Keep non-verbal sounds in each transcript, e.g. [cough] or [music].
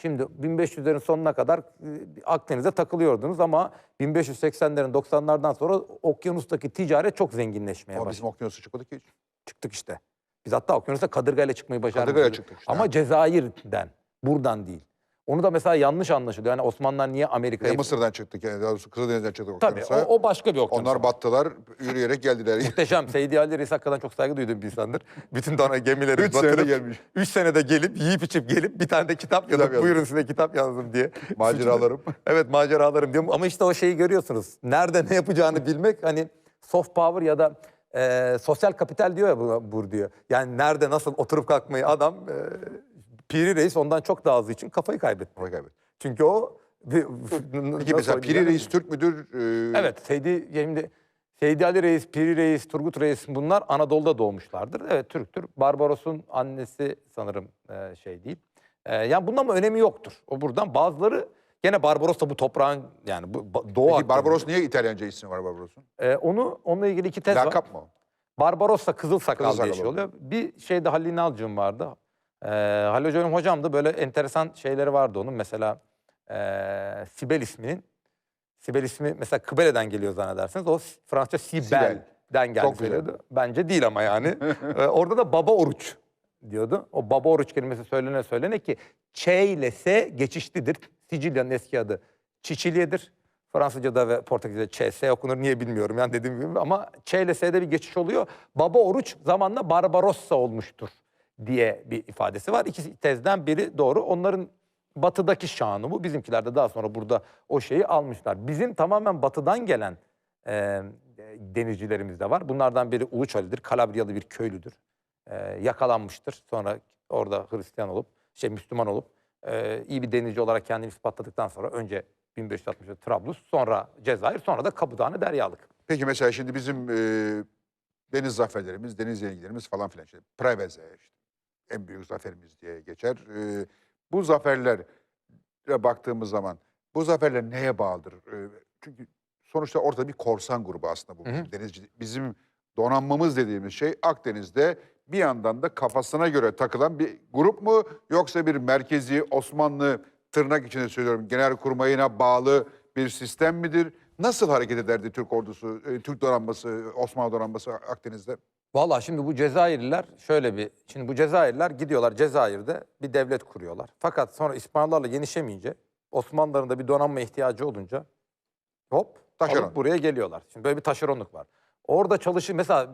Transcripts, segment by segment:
Şimdi 1500'lerin sonuna kadar e, Akdeniz'de takılıyordunuz ama 1580'lerin 90'lardan sonra okyanustaki ticaret çok zenginleşmeye Ama başladı. bizim okyanusa çıkmadık hiç. Çıktık işte. Biz hatta okyanusta kadırgayla çıkmayı başardık. Kadırgayla çıktık işte, Ama. Cezayir'den, buradan değil. Onu da mesela yanlış anlaşılıyor. Yani Osmanlılar niye Amerika'yı... Mısır'dan çıktık yani daha doğrusu Kızıldeniz'den çıktık Tabii okyanusa. o, o başka bir okyanus. Onlar battılar, yürüyerek geldiler. [laughs] Muhteşem. Seydi Ali Reis hakikaten çok saygı duyduğum bir insandır. Bütün dana gemileri Üç senede gelmiş. Üç senede gelip, yiyip içip gelip bir tane de kitap yazıp yazmış. buyurun size kitap yazdım diye. [laughs] Maceralarım. [laughs] evet maceralarım diyorum. Ama işte o şeyi görüyorsunuz. Nerede ne yapacağını bilmek hani soft power ya da e, sosyal kapital diyor ya buna bur diyor. Yani nerede nasıl oturup kalkmayı adam e, Piri Reis ondan çok daha hızlı için kafayı kaybetti. Oraya kaybettik. Çünkü o bir, Peki mesela Piri Reis Türk müdür? Ee, Evet, Seydi şimdi Seydi Ali Reis, Piri Reis, Turgut Reis bunlar Anadolu'da doğmuşlardır. Evet Türktür. Barbaros'un annesi sanırım e, şey değil. E, yani bundan mı önemi yoktur. O buradan bazıları gene Barbaros da bu toprağın yani bu Doğu Peki. Barbaros niye İtalyanca ismi var Barbaros'un? E, onu onunla ilgili iki tez var. Lakap mı? Barbaros da Kızıl Sakal Kızıl diye şey oluyor. Bir şeyde Halil İnalcığım vardı. Ee, Halil Hocam, hocam da böyle enteresan şeyleri vardı onun. Mesela ee, Sibel isminin. Sibel ismi mesela Kıbele'den geliyor zannedersiniz. O Fransızca Sibel'den geldi. Çok güzel. söylüyordu. Bence değil ama yani. [laughs] Ee, orada da baba oruç diyordu. O baba oruç kelimesi söylene söylene ki Ç ile S geçişlidir. Sicilya'nın eski adı Çiçilye'dir. Fransızca'da ve Portekizce'de ÇS okunur niye bilmiyorum yani dediğim gibi ama Ç ile S'de bir geçiş oluyor. Baba oruç zamanla Barbarossa olmuştur diye bir ifadesi var. İkisi tezden biri doğru. Onların batıdaki şanı bu. Bizimkiler de daha sonra burada o şeyi almışlar. Bizim tamamen batıdan gelen e, denizcilerimiz de var. Bunlardan biri Uluç Ali'dir. Kalabriyalı bir köylüdür. E, yakalanmıştır. Sonra orada Hristiyan olup, şey Müslüman olup e, iyi bir denizci olarak kendini ispatladıktan sonra önce 1560'da Trablus, sonra Cezayir, sonra da Kapıdağ'ını deryalık. Peki mesela şimdi bizim e, deniz zaferlerimiz, deniz yenilgilerimiz falan filan. Işte Preveze işte, en büyük zaferimiz diye geçer. E, bu zaferlere baktığımız zaman bu zaferler neye bağlıdır? E, çünkü sonuçta ortada bir korsan grubu aslında bu. Hı hı. Denizci, bizim donanmamız dediğimiz şey Akdeniz'de bir yandan da kafasına göre takılan bir grup mu yoksa bir merkezi Osmanlı tırnak içinde söylüyorum genel kurmayına bağlı bir sistem midir? Nasıl hareket ederdi Türk ordusu, e, Türk donanması, Osmanlı donanması Akdeniz'de? Vallahi şimdi bu Cezayirliler şöyle bir, şimdi bu Cezayirliler gidiyorlar Cezayir'de bir devlet kuruyorlar. Fakat sonra İspanyollarla yenişemeyince Osmanlıların da bir donanma ihtiyacı olunca hop Taşeron. alıp buraya geliyorlar. Şimdi böyle bir taşeronluk var. Orada çalışıyor mesela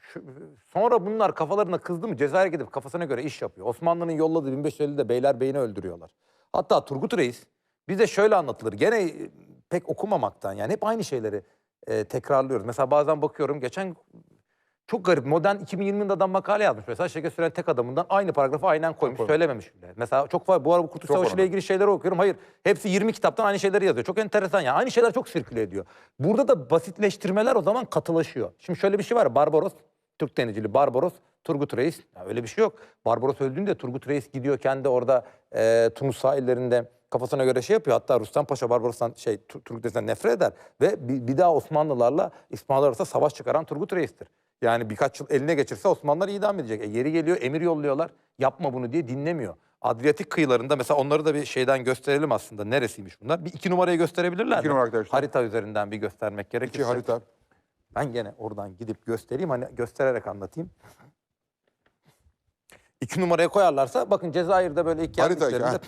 şu- sonra bunlar kafalarına kızdı mı Cezayir'e gidip kafasına göre iş yapıyor. Osmanlı'nın yolladığı 1550'de Beylerbeyi'ni öldürüyorlar. Hatta Turgut Reis bize şöyle anlatılır. Gene e, pek okumamaktan yani hep aynı şeyleri e, tekrarlıyoruz. Mesela bazen bakıyorum geçen çok garip. Modern 2020'de adam makale yazmış mesela. Şeker Süren tek adamından aynı paragrafı aynen koymuş. Koymuş. Söylememiş bile. Mesela çok var. Bu arada bu Kurtuluş Çok Savaşı ile ilgili şeyleri okuyorum. Hayır. Hepsi 20 kitaptan aynı şeyleri yazıyor. Çok enteresan yani. Aynı şeyler çok sirküle ediyor. Burada da basitleştirmeler o zaman katılaşıyor. Şimdi şöyle bir şey var. Barbaros, Türk denizcili Barbaros, Turgut Reis. Ya öyle bir şey yok. Barbaros öldüğünde Turgut Reis gidiyor kendi orada e, Tunus sahillerinde kafasına göre şey yapıyor. Hatta Rüstem Paşa Barbaros'tan şey Tu- Turgut Reis'ten nefret eder. Ve bir, bir daha Osmanlılarla İspanyollar arasında savaş çıkaran Turgut Reis'tir. Yani birkaç yıl eline geçirse Osmanlılar idam edecek. E, yeri geliyor emir yolluyorlar. Yapma bunu diye dinlemiyor. Adriyatik kıyılarında mesela onları da bir şeyden gösterelim aslında. Neresiymiş bunlar? Bir iki numarayı gösterebilirler İki mi? numara arkadaşlar. Harita üzerinden bir göstermek gerekirse. İki harita. Ben gene oradan gidip göstereyim. Hani göstererek anlatayım. İki numaraya koyarlarsa bakın Cezayir'de böyle iki Harita iki,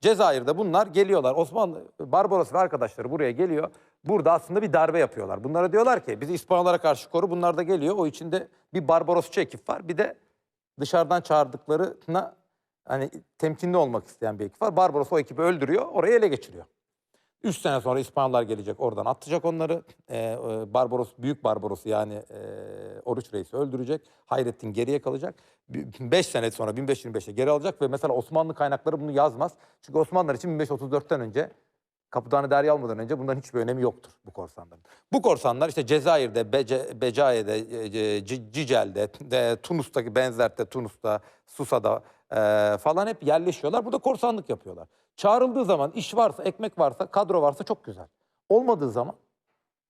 Cezayir'de bunlar geliyorlar. Osmanlı, Barbaros ve arkadaşları buraya geliyor. Burada aslında bir darbe yapıyorlar. Bunlara diyorlar ki bizi İspanyollara karşı koru. Bunlar da geliyor. O içinde bir Barbarosçu ekip var. Bir de dışarıdan çağırdıklarına hani temkinli olmak isteyen bir ekip var. Barbaros o ekibi öldürüyor. Orayı ele geçiriyor. Üç sene sonra İspanyollar gelecek oradan atacak onları. Ee, e, Barbaros, büyük Barbaros'u yani e, Oruç Reis'i öldürecek. Hayrettin geriye kalacak. Beş sene sonra 1525'te geri alacak ve mesela Osmanlı kaynakları bunu yazmaz. Çünkü Osmanlılar için 1534'ten önce Kapıdağ'ı derya almadan önce bunların hiçbir önemi yoktur bu korsanların. Bu korsanlar işte Cezayir'de, Bece, Becaye'de, e, C- Cicel'de, de, Tunus'taki Benzert'te, Tunus'ta, Susa'da e, falan hep yerleşiyorlar. Burada korsanlık yapıyorlar. Çağrıldığı zaman iş varsa, ekmek varsa, kadro varsa çok güzel. Olmadığı zaman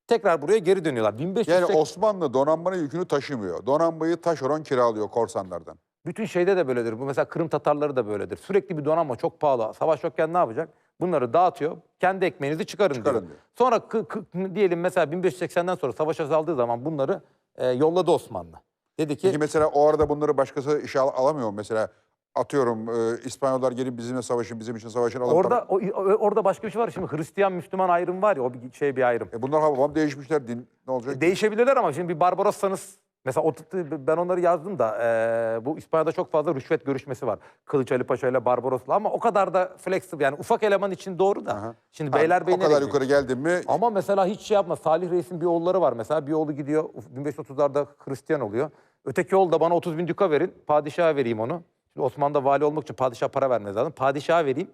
tekrar buraya geri dönüyorlar. 1580 Yani Osmanlı donanmanın yükünü taşımıyor. Donanmayı taşeron kiralıyor korsanlardan. Bütün şeyde de böyledir. Bu mesela Kırım Tatarları da böyledir. Sürekli bir donanma çok pahalı. Savaş yokken ne yapacak? Bunları dağıtıyor. Kendi ekmeğinizi çıkarın, Çıkarın diyor. diyor. Sonra diyelim mesela 1580'den sonra savaş azaldığı zaman bunları e, yolladı Osmanlı. Dedi ki Peki mesela o arada bunları başkası işe al- alamıyor? Mesela atıyorum e, İspanyollar gelin bizimle savaşın, bizim için savaşın. alıp orada o- orada başka bir şey var. Şimdi Hristiyan Müslüman ayrım var ya o bir şey bir ayrım. E bunlar babam değişmişler. Din ne olacak? Değişebilirler ama şimdi bir Barbarossanız mesela o, ben onları yazdım da e, bu İspanya'da çok fazla rüşvet görüşmesi var. Kılıç Ali Paşa ile Barbaros'la ama o kadar da flexible yani ufak eleman için doğru da. Aha. Şimdi Ha, Beylerbeyi o kadar yukarı geldin mi? Ama mesela hiç şey yapma. Salih Reis'in bir oğulları var mesela. Bir oğlu gidiyor 1530'larda Hristiyan oluyor. Öteki oğul da bana 30 bin düka verin. Padişaha vereyim onu. Şimdi Osmanlı'da vali olmak için padişah para vermeniz lazım. Padişaha vereyim.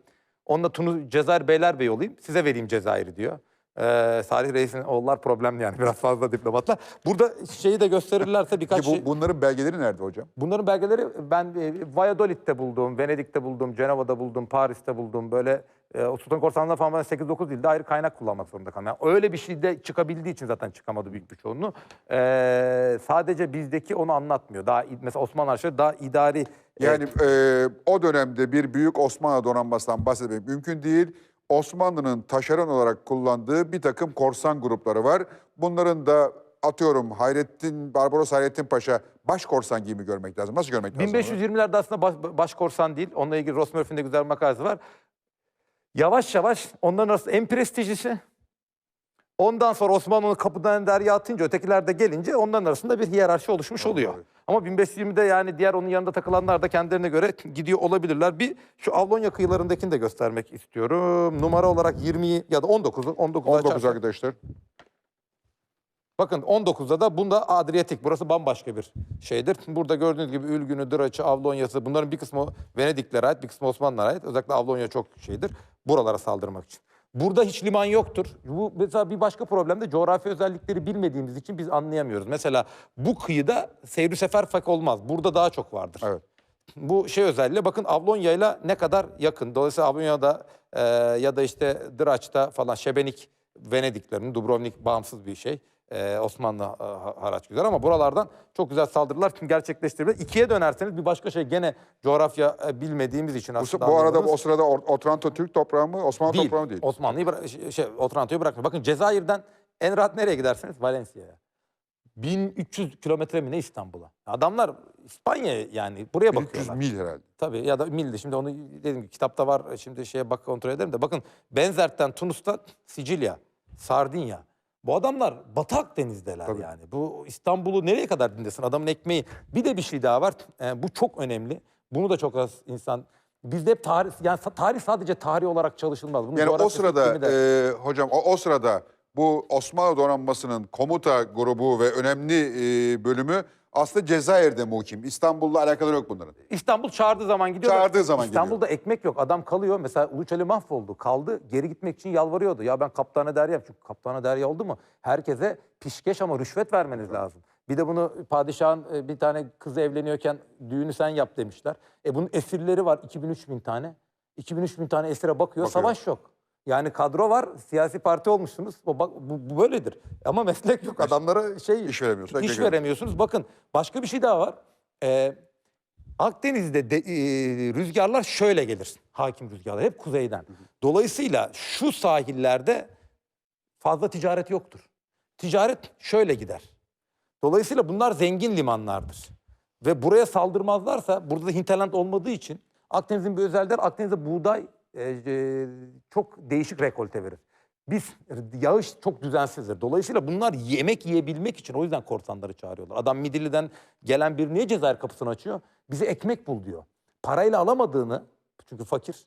Onunla Tunus, Cezayir Beylerbeyi olayım. Size vereyim Cezayir'i diyor. Ee, Salih Reis'in oğullar problemli yani. [laughs] Biraz fazla diplomatlar. Burada şeyi de gösterirlerse birkaç bu, şey... bunların belgeleri nerede hocam? Bunların belgeleri ben e, Valladolid'de buldum, Venedik'te buldum, Cenova'da buldum, Paris'te buldum. Böyle e, o Sultan Korsan'da falan ben 8-9 dilde ayrı kaynak kullanmak zorunda kaldım. Yani öyle bir şey de çıkabildiği için zaten çıkamadı büyük bir çoğunluğu. E, sadece bizdeki onu anlatmıyor. Daha mesela Osmanlı Arşivi daha idari Yani e, o dönemde bir büyük Osmanlı donanmasından bahsetmek mümkün değil. Osmanlı'nın taşeron olarak kullandığı bir takım korsan grupları var. Bunların da atıyorum Hayrettin, Barbaros Hayrettin Paşa baş korsan gibi mi görmek lazım? Nasıl görmek lazım? onu? 1520'lerde aslında baş, baş korsan değil. Onunla ilgili Ross Murphy'nin de güzel bir makalesi var. Yavaş yavaş onların arasında en prestijlisi. Ondan sonra Osmanlı onu kapıdan derya atınca ötekiler de gelince onların arasında bir hiyerarşi oluşmuş oluyor. Ama 1520'de yani diğer onun yanında takılanlar da kendilerine göre gidiyor olabilirler. Bir şu Avlonya kıyılarındakini de göstermek istiyorum. Numara olarak 20 ya da 19'u 19'u 19 açarsak- arkadaşlar. Bakın 19'da da bunda Adriyatik. Burası bambaşka bir şeydir. Burada gördüğünüz gibi Ülgün'ü, Dıraç'ı, Avlonya'sı bunların bir kısmı Venediklere ait, bir kısmı Osmanlılara ait. Özellikle Avlonya çok şeydir. Buralara saldırmak için. Burada hiç liman yoktur. Bu mesela bir başka problem de coğrafi özellikleri bilmediğimiz için biz anlayamıyoruz. Mesela bu kıyıda seyri sefer fak olmaz. Burada daha çok vardır. Evet. Bu şey özelliği bakın Avlonya'yla ne kadar yakın. Dolayısıyla Avlonya'da e, ya da işte Dıraç'ta falan Şebenik Venediklerinin, Dubrovnik bağımsız bir şey. E, Osmanlı e, ha- haraç güzel ama buralardan çok güzel saldırılar gerçekleştirebilir. İkiye dönerseniz bir başka şey gene coğrafya e, bilmediğimiz için Bu, aslında bu arada anlamanız- o sırada Otranto Türk toprağı mı, Osmanlı değil. toprağı mı değil? Osmanlı'yı bıra- şey, Otranto'yu bırakmıyor. Bakın Cezayir'den en rahat nereye giderseniz Valencia'ya. 1300 kilometre mi ne İstanbul'a? Adamlar İspanya yani buraya 1300 bakıyorlar. mil herhalde. Tabii ya da mildi. Şimdi onu dedim ki kitapta var. Şimdi şeye bak kontrol ederim de. Bakın Benzert'ten Tunus'ta Sicilya, Sardinya. Bu adamlar Batı Akdeniz'deler Tabii. yani. Bu İstanbul'u nereye kadar dinlesin? Adamın ekmeği. Bir de bir şey daha var. Ee, bu çok önemli. Bunu da çok az insan... Bizde hep tarih, yani tarih sadece tarih olarak çalışılmaz. Bunun Yani o sırada de- e, hocam o, o sırada bu Osmanlı donanmasının komuta grubu ve önemli e, bölümü aslında Cezayir'de muhkim. İstanbul'la alakaları yok bunların. İstanbul çağırdığı zaman gidiyor. Çağırdığı zaman İstanbul'da ekmek yok. Adam kalıyor. Mesela Uluçeli mahvoldu. Kaldı. Geri gitmek için yalvarıyordu. Ya ben kaptana derya Çünkü kaptana derya oldu mu? Herkese pişkeş ama rüşvet vermeniz lazım. Bir de bunu padişahın e, bir tane kızı evleniyorken düğünü sen yap demişler. E bunun esirleri var 2000-3000 tane. 2000-3000 tane esire bakıyor. Savaş yok. Yani kadro var, siyasi parti olmuşsunuz. Bak bu, bu böyledir. Ama meslek yok. Adamlara şey İş veremiyorsun, ekmek iş veremiyorsunuz. Bakın başka bir şey daha var. Ee, Akdeniz'de de, e, rüzgarlar şöyle gelir. Hakim rüzgarlar hep kuzeyden. Dolayısıyla şu sahillerde fazla ticaret yoktur. Ticaret şöyle gider. Dolayısıyla bunlar zengin limanlardır. Ve buraya saldırmazlarsa burada da hinterland olmadığı için Akdeniz'in bir özelliği var. Akdeniz'de buğday e, e, çok değişik rekolte verir. Biz yağış çok düzensizdir. Dolayısıyla bunlar yemek yiyebilmek için o yüzden korsanları çağırıyorlar. Adam Midilli'den gelen bir niye Cezayir kapısını açıyor? Bize ekmek bul diyor. Parayla alamadığını çünkü fakir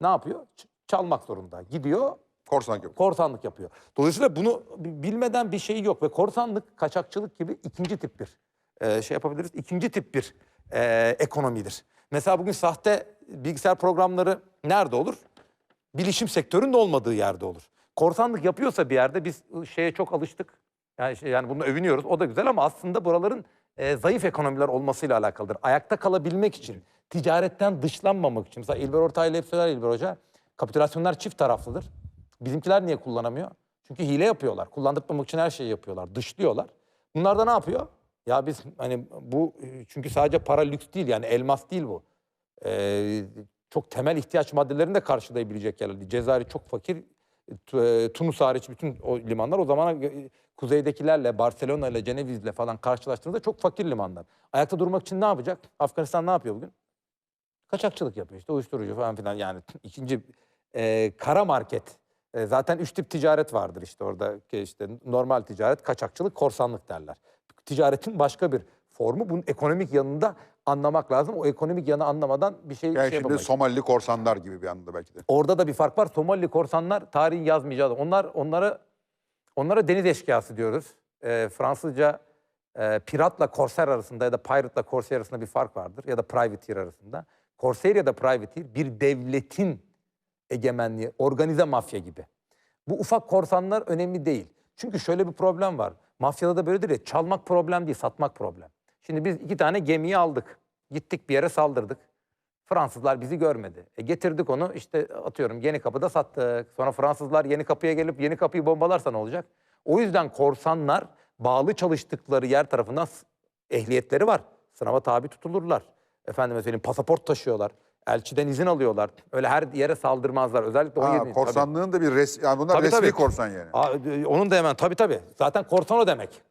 ne yapıyor? Ç- çalmak zorunda. Gidiyor Korsan gibi. korsanlık yapıyor. Dolayısıyla bunu bi- bilmeden bir şey yok ve korsanlık, kaçakçılık gibi ikinci tip bir e, şey yapabiliriz. İkinci tip bir e, ekonomidir. Mesela bugün sahte bilgisayar programları nerede olur? Bilişim sektöründe olmadığı yerde olur. Korsanlık yapıyorsa bir yerde biz şeye çok alıştık. Yani, şey, yani bunu övünüyoruz. O da güzel ama aslında buraların e, zayıf ekonomiler olmasıyla alakalıdır. Ayakta kalabilmek için, ticaretten dışlanmamak için. Mesela İlber Ortaylı hep söyler İlber Hoca. Kapitülasyonlar çift taraflıdır. Bizimkiler niye kullanamıyor? Çünkü hile yapıyorlar. Kullandırmamak için her şeyi yapıyorlar. Dışlıyorlar. Bunlar da ne yapıyor? Ya biz hani bu e, çünkü sadece para lüks değil yani elmas değil bu. Ee, çok temel ihtiyaç maddelerini de karşılayabilecek yerler. Cezayir çok fakir. E, Tunus hariç bütün o limanlar o zaman e, kuzeydekilerle, Barcelona ile, Ceneviz'le falan karşılaştığınızda çok fakir limanlar. Ayakta durmak için ne yapacak? Afganistan ne yapıyor bugün? Kaçakçılık yapıyor işte uyuşturucu falan filan yani [laughs] ikinci e, kara market. E, zaten üç tip ticaret vardır işte orada işte normal ticaret, kaçakçılık, korsanlık derler. Ticaretin başka bir formu bunun ekonomik yanında anlamak lazım. O ekonomik yanı anlamadan bir şey, Yani şey şimdi. Somalili korsanlar gibi bir anda belki de. Orada da bir fark var. Somalili korsanlar tarihin yazmayacağı. Onlar onlara onlara deniz eşkıyası diyoruz. Ee, Fransızca e, piratla korser arasında ya da pirate'la korser arasında bir fark vardır ya da privateer arasında. Korser ya da privateer bir devletin egemenliği, organize mafya gibi. Bu ufak korsanlar önemli değil. Çünkü şöyle bir problem var. Mafyada da böyledir ya, çalmak problem değil, satmak problem. Şimdi biz iki tane gemiyi aldık. Gittik bir yere saldırdık. Fransızlar bizi görmedi. E getirdik onu işte atıyorum Yeni Kapı'da sattık. Sonra Fransızlar Yeni Kapı'ya gelip Yeni Kapı'yı bombalarsa ne olacak? O yüzden korsanlar bağlı çalıştıkları yer tarafından ehliyetleri var. Sınava tabi tutulurlar. Efendime söyleyeyim pasaport taşıyorlar. Elçiden izin alıyorlar. Öyle her yere saldırmazlar. Özellikle 17. Ha, tabii. korsanlığın da bir res yani bunlar Tabii, resmi tabii. korsan yani. Aa, e, onun da hemen tabii tabii. Zaten korsan o demek.